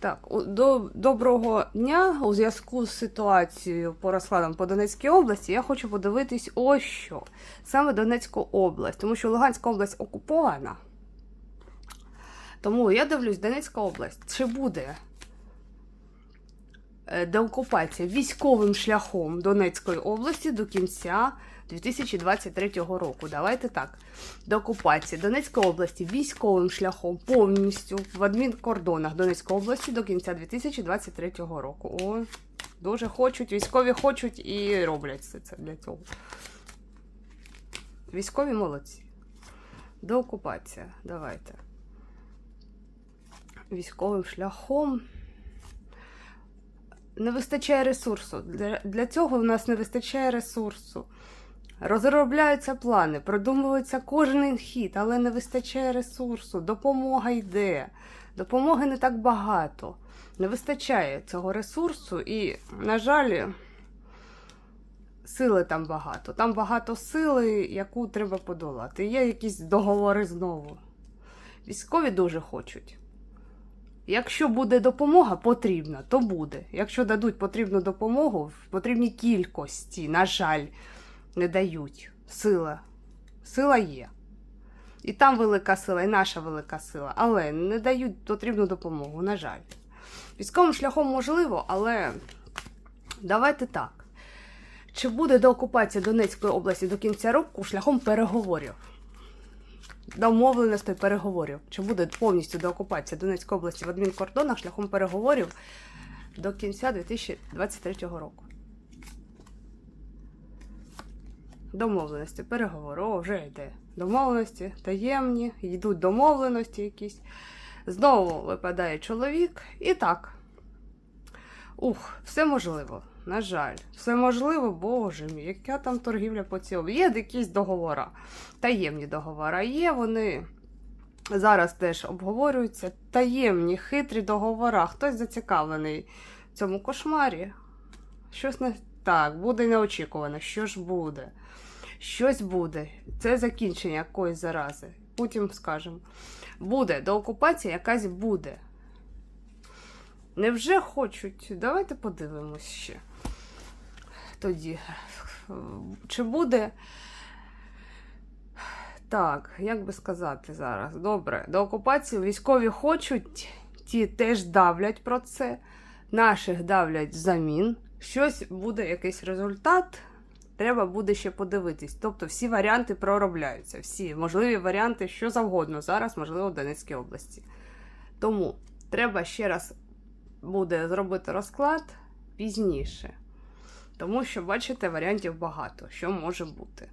Так, до, доброго дня. У зв'язку з ситуацією по розкладам по Донецькій області я хочу подивитись ось що. Саме Донецьку область, тому що Луганська область окупована. Тому я дивлюсь, Донецька область, чи буде деокупація військовим шляхом Донецької області до кінця 2023 року. Давайте так. Деокупація Донецької області військовим шляхом повністю в адмінкордонах Донецької області до кінця 2023 року. О, дуже хочуть, військові хочуть і роблять все це для цього. Військові молодці. Деокупація. Давайте. Військовим шляхом. Не вистачає ресурсу. Для, для цього в нас не вистачає ресурсу. Розробляються плани, продумується кожен хід, але не вистачає ресурсу. Допомога йде. Допомоги не так багато. Не вистачає цього ресурсу, і, на жаль, сили там багато. Там багато сили, яку треба подолати. Є якісь договори знову. Військові дуже хочуть. Якщо буде допомога потрібна, то буде. Якщо дадуть потрібну допомогу в потрібній кількості, на жаль, не дають. Сила. Сила є. І там велика сила, і наша велика сила. Але не дають потрібну допомогу, на жаль. Військовим шляхом можливо, але давайте так. Чи буде деокупація Донецької області до кінця року шляхом переговорів? Домовленостей переговорів. Чи буде повністю деокупація Донецької області в адмінкордонах шляхом переговорів до кінця 2023 року? Домовленості, переговори, о, вже йде. Домовленості, таємні, йдуть домовленості якісь. Знову випадає чоловік. І так. Ух, все можливо. На жаль, все можливо, боже мій, яка там торгівля по цілому. Є якісь договори, таємні договори. Є вони зараз теж обговорюються. Таємні, хитрі договори. Хтось зацікавлений в цьому кошмарі. Щось не так, буде неочікувано. Що ж буде? Щось буде. Це закінчення якоїсь зарази. Потім скажемо. Буде, до окупації якась буде. Невже хочуть? Давайте подивимось ще. Тоді. Чи буде. Так, як би сказати зараз? Добре, до окупації військові хочуть, ті теж давлять про це, наших давлять взамін. Щось буде, якийсь результат. Треба буде ще подивитись. Тобто всі варіанти проробляються. Всі можливі варіанти, що завгодно зараз, можливо, в Донецькій області. Тому треба ще раз буде зробити розклад пізніше. Тому що, бачите, варіантів багато, що може бути.